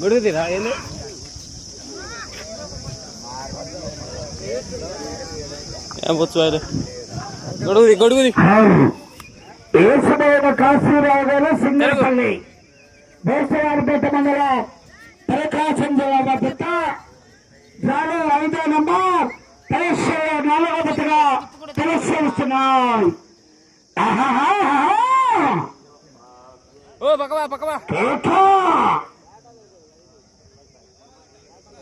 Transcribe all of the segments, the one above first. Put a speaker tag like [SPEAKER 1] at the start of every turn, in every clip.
[SPEAKER 1] గుడిదిరా ఏంది? ఏం ఆయన గొడుగుది గొడుగుది.
[SPEAKER 2] ఏసుదేవ కాశీరావు గారు సింగరపల్లి దేశవారిపేట మండలం ప్రకాశం జిల్లా బాధ్యత జాను ఐదో నంబర్ పరీక్షలో నాలుగో
[SPEAKER 1] పక్కవా
[SPEAKER 2] కేక!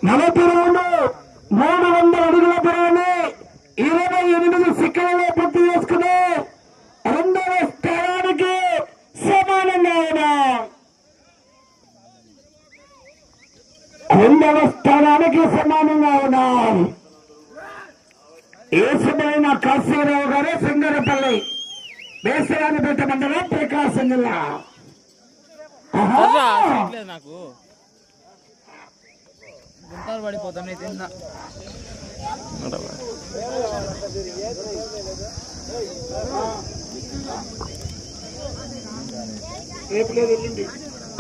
[SPEAKER 2] నలభై రెండు మూడు వందల అడుగుల దూరాన్ని ఇరవై ఎనిమిది సెకండ్లలో పూర్తి చేసుకుని రెండవ స్థానానికి సమానంగా ఉన్నాయి రెండవ స్థానానికి సమానంగా ఉన్నాయి ఏసుమైన కాశీరావు గారు సింగరపల్లి వేసరానిపేట మండలం ప్రకాశం జిల్లా.
[SPEAKER 1] నాకు. గుంటాలు పడిపోతాం నేను తిన్నా.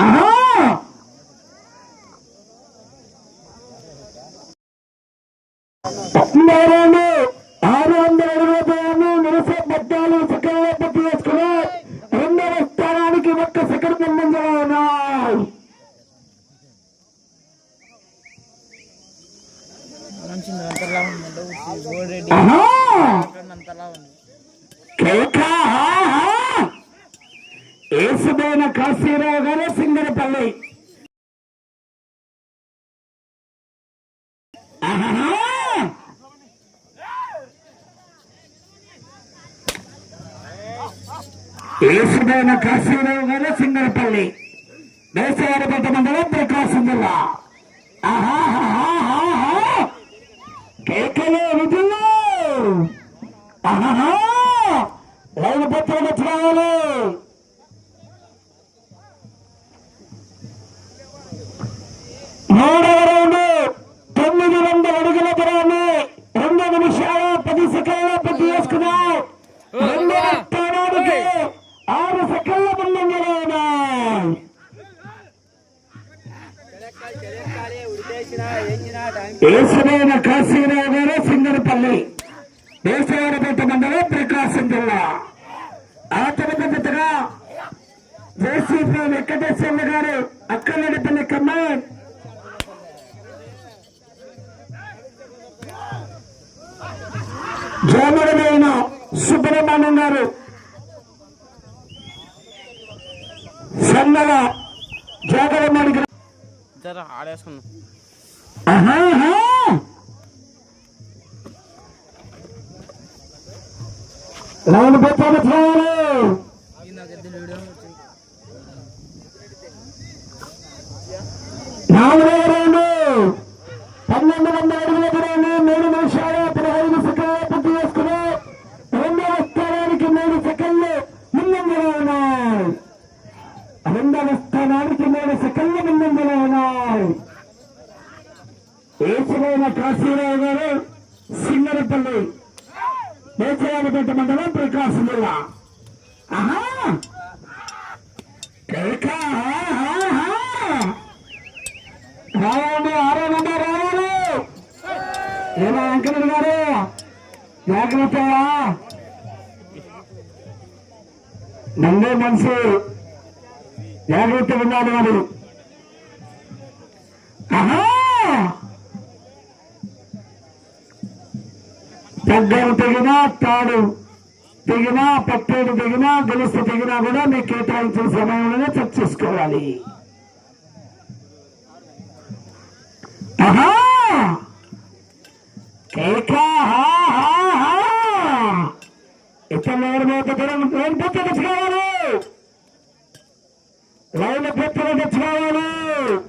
[SPEAKER 2] ఆహా! పద్నాలుగు ఆరు వందల అరవై దూరాన్ని నిరసన పద్నాలుగు సెకండ్లో పూర్తి చేసుకుని రెండవ స్థానానికి ఒక్క సెకండ్ ముందంజలో ఉన్నాయి
[SPEAKER 1] మంచి అంతలా ఉంది గోల్డ్ రెడ్డి
[SPEAKER 2] ఆహా!
[SPEAKER 1] అంతలా ఉంది
[SPEAKER 2] కేక! ఆహా! ఏసుదైన కాశీరావు గారు సింగరపల్లి ఆహా! ఏసుదైన కాశీరావు గారు సింగరపల్లి దేశవారిపేట దేశమైన కాశీరావు గారు సింగరపల్లి దేశవాడపేట మండలం ప్రకాశం జిల్లా. ఆ తరగతిగా జేసీపీ వెంకటేశ్వర్లు గారు అక్కలడిపల్లి కమ్మాయి జోమడమైన సుబ్రహ్మణ్యం గారు. సన్నగా జోగరమణి
[SPEAKER 1] జర ఆడేసుకున్నాం
[SPEAKER 2] లైన్ పెట్టాలి చాలు!
[SPEAKER 1] నాకు ఇద్దరు వీడియో వచ్చింది
[SPEAKER 2] నాలుగవ రౌండ్ పన్నెండు వందల అడుగుల దూరాన్ని మూడు నిమిషాలు పదహైదు సెకండ్లు పూర్తి చేసుకుని రెండవ స్థానానికి మూడు సెకండ్లు ముందంజలో ఉన్నాయి రెండవ స్థానానికి మూడు సెకండ్లు ముందంజలో ఉన్నాయి ఏసులైన కాశీరావు గారు సింగరపల్లి దేశరాజపేట మండలం ప్రకాశం జిల్లా ఆహా కేక, ఆహా! రావాలి ఆరో నెంబర్ రావాలి ఏమో వెంకటరెడ్డి గారు జాగ్రత్త నందే మనసు. జాగ్రత్త ఉన్నాడు వాడు ఆహా! తెగినా తాడు తెగినా పట్టేడు తెగినా గెలుస్తు తెగినా కూడా మీకు కేటాయించిన సమయంలోనే చెక్ చేసుకోవాలి. ఇతను ఎవరి లైన్ తెచ్చుకోవాలి లైన్ పూర్తిగా తెచ్చుకోవాలి.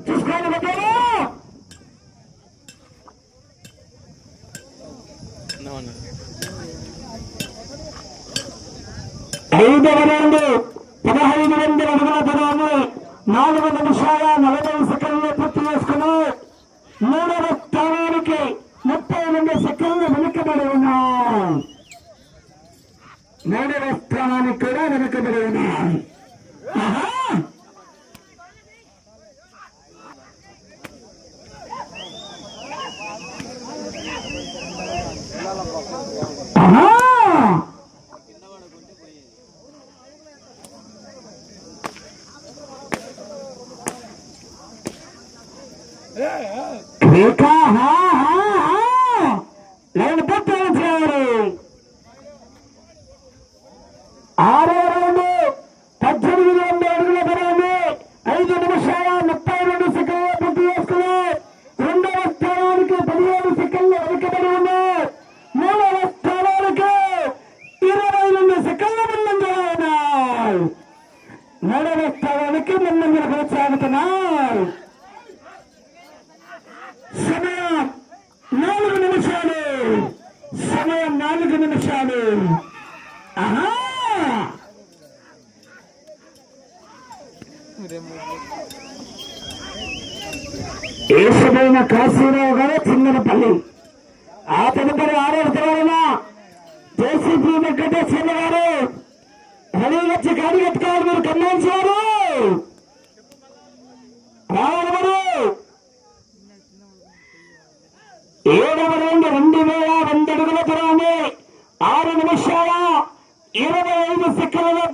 [SPEAKER 2] చూసుకోవాలి పెద్దలు ఐదవ పదహైదు వందల అడుగుల దూరాన్ని నాలుగు నిమిషాల నలభై సెకండ్లు పూర్తి చేసుకుని మూడవ స్థానానికి ముప్పై రెండు సెకండ్లు వెనుకబడి ఉన్నాయి మూడవ స్థానానికి కూడా వెనుకబడి ఉన్నాయి ఆహా! ఆహా! ఇంకా హా, హా, హా. లైన్ పూర్తి ఆరో రౌండ్ పద్దెనిమిది వందల అడుగుల దూరాన్ని ఐదు నిమిషాల ముప్పై రెండు సెకండ్లు పూర్తి చేసుకున్నాయి రెండవ స్థానానికి పదిహేను సెకండ్లు వెనుకబడి ఉన్నాయి మూడవ స్థానానికి ఇరవై రెండు సెకండ్ల ముందంజలో ఉన్నాయి. మూడవ స్థానానికి ముందంజలు కొనసాగుతున్నాయి సమయం నాలుగు నిమిషాలు సమయం నాలుగు నిమిషాలు ఆహా! ఏసుడైన కాశీరావు గారు చింగనపల్లి ఆ తదుపరి ఆరో జేసీపీ వెంకటేశ్వర గారు. రెడీ వచ్చి గాడి కట్టుకోవాలి మీరు కన్నించారు రావాలి ఏడవ రౌండ్ రెండు వేల రెండు అడుగుల దూరాన్ని ఆరు నిమిషాల ఇరవై ఐదు సెకండ్లలో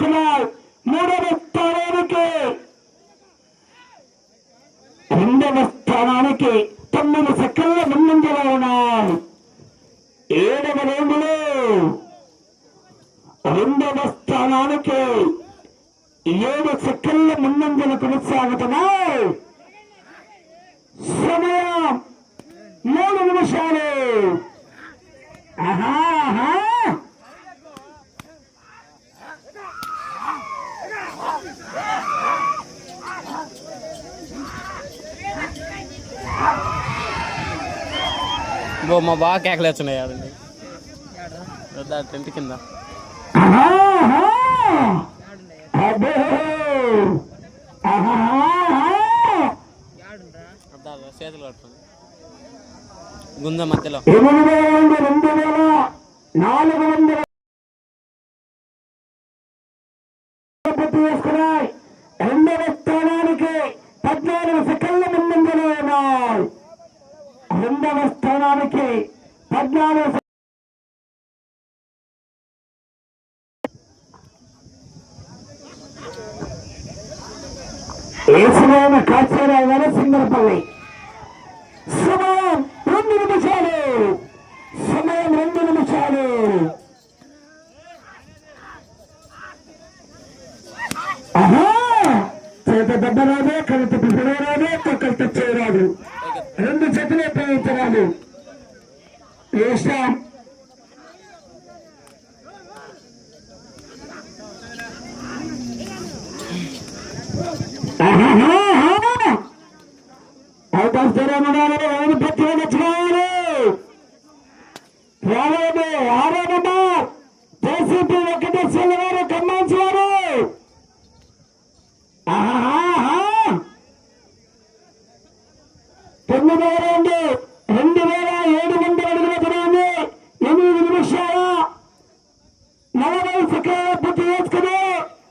[SPEAKER 2] పూర్తి మూడవ స్థానానికి రెండవ స్థానానికి తొమ్మిది సెకండ్ల ముందంజలో ఉన్నారు ఏడవ రౌండ్లో రెండవ స్థానానికి ఏడు సెకండ్ల ముందంజలు కొనసాగుతున్నాయి సమయం మూడు నిమిషాలు. ఆహా. ఆహా.
[SPEAKER 1] మా బాగా కేకలు వచ్చినాయి టెంట్ కింద. చేతులు కట్టుకుంది గుంద మధ్యలో.
[SPEAKER 2] నాలుగు వందల పూర్తి చేసుకున్నాయి రెండవ స్థానానికి పద్నాలుగు సెకండ్ల ముందంజలో ఉన్నాయి రెండవ స్థానానికి పద్నాలుగు సె- కాచేరావు గారు సింగరపల్లి సమయం రెండు నిమిషాలు. సమయం రెండు నిమిషాలు. ఆహా! చేత దెబ్బ రాదు కలుత పిల్లలు రాదు తొక్కలు తెచ్చేయరాదు రెండు చేతులు ఉపయోగించరాదు ఇష్టం ఆహా! అవకాశం ఐదు పత్రిక తెచ్చుకోవాలి రాలేదు ఆరో నెంబర్ జేసీపీ వెంకటేశ్వర గారు ఖమ్మంచారు తొమ్మిది రెండు రెండు వేల ఏడు వందల అడుగుల దూరాన్ని ఎనిమిది నిమిషాల సకాలం సెకండ్ల పూర్తి చేసుకుని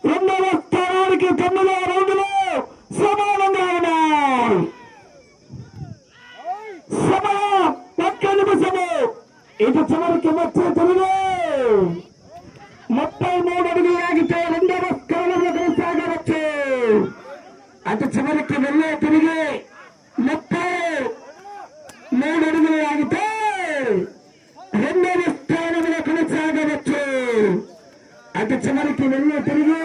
[SPEAKER 2] రెండవ స్థానానికి తొమ్మిదవ రౌండ్లో సమానంగా ఉన్నారు. సమయం ఒక్క నిమిషము. ఇటు చివరికి వచ్చే తెలుగు. ముప్పై మూడు అడుగులు ఆగితే రెండవ స్థానంలో కొనసాగవచ్చు. అటు చివరికి వెళ్ళే తిరిగి ముప్పై మూడు అడుగులు ఆగితే రెండవ స్థానంలో కొనసాగవచ్చు అటు చివరికి వెళ్ళే తిరిగి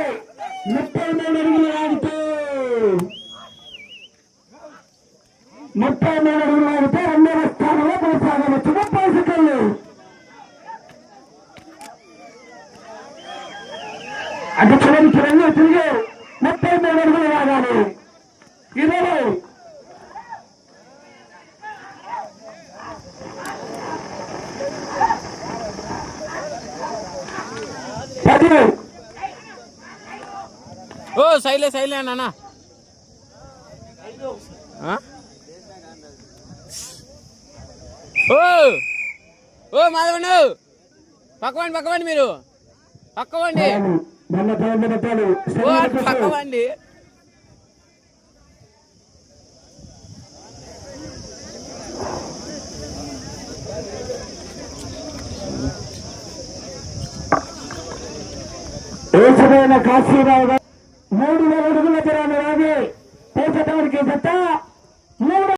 [SPEAKER 2] ముప్పై మూడు అడుగులు ఆగితే ముప్పై మూడు అడుగులు ఆగితే రెండవ స్థానంలో కొనసాగవచ్చు ముప్పై సెకండ్లు అటు చివరికి వెళ్ళి తిరిగి ముప్పై మూడు అడుగులు రాగాలి ఇరవై పది
[SPEAKER 1] ఓ సైలే సైలే నాన్న ఓ ఓ మాధవను పక్కవండి పక్కవండి మీరు పక్కవండి పక్కవండి
[SPEAKER 2] ఏసుడైన కాశీరావు గారు మూడు వేల అడుగుల దూరాన్ని రాగి పేసటానికి జత